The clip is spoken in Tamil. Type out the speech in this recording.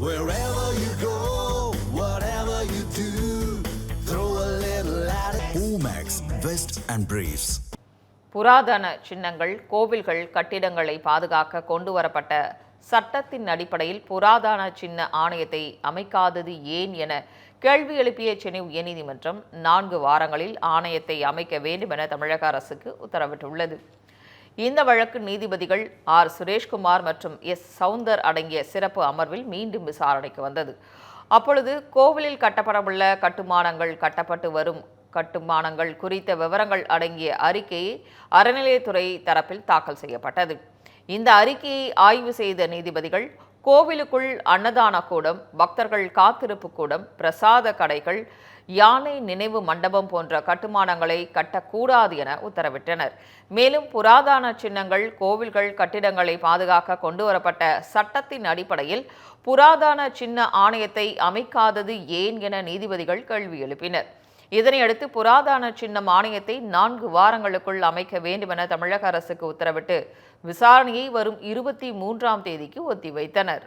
Wherever you go, whatever you do, throw a little at it. Omax, Vest and Briefs. புராதன சின்னங்கள் கோவில்கள் கட்டிடங்களை பாதுகாக்க கொண்டு வரப்பட்ட சட்டத்தின் அடிப்படையில் புராதன சின்ன ஆணையத்தை அமைக்காதது ஏன் என கேள்வி எழுப்பிய சென்னை உயர்நீதிமன்றம் நான்கு வாரங்களில் ஆணையத்தை அமைக்க வேண்டும் என தமிழக அரசுக்கு உத்தரவிட்டுள்ளது இந்த வழக்கு நீதிபதிகள் ஆர். சுரேஷ்குமார் மற்றும் எஸ். சவுந்தர் அடங்கிய சிறப்பு அமர்வில் மீண்டும் விசாரணைக்கு வந்தது. அப்பொழுது கோவிலில் கட்டப்படவுள்ள கட்டுமானங்கள் கட்டப்பட்டு வரும் கட்டுமானங்கள் குறித்த விவரங்கள் அடங்கிய அறிக்கையை அறநிலையத்துறை தரப்பில் தாக்கல் செய்யப்பட்டது. இந்த அறிக்கையை ஆய்வு செய்த நீதிபதிகள் கோவிலுக்குள் அன்னதான கூடம் பக்தர்கள் காத்திருப்பு கூடம் பிரசாத கடைகள் யானை நினைவு மண்டபம் போன்ற கட்டுமானங்களை கட்டக்கூடாது என உத்தரவிட்டனர். மேலும் புராதன சின்னங்கள் கோவில்கள் கட்டிடங்களை பாதுகாக்க கொண்டு வரப்பட்ட சட்டத்தின் அடிப்படையில் புராதன சின்ன ஆணையத்தை அமைக்காதது ஏன் என நீதிபதிகள் கேள்வி எழுப்பினர். இதனையடுத்து புராதன சின்னம் ஆணையத்தை நான்கு வாரங்களுக்குள் அமைக்க வேண்டும் என தமிழக அரசுக்கு உத்தரவிட்டு விசாரணையை வரும் இருபத்தி மூன்றாம் தேதிக்கு ஒத்திவைத்தனர்.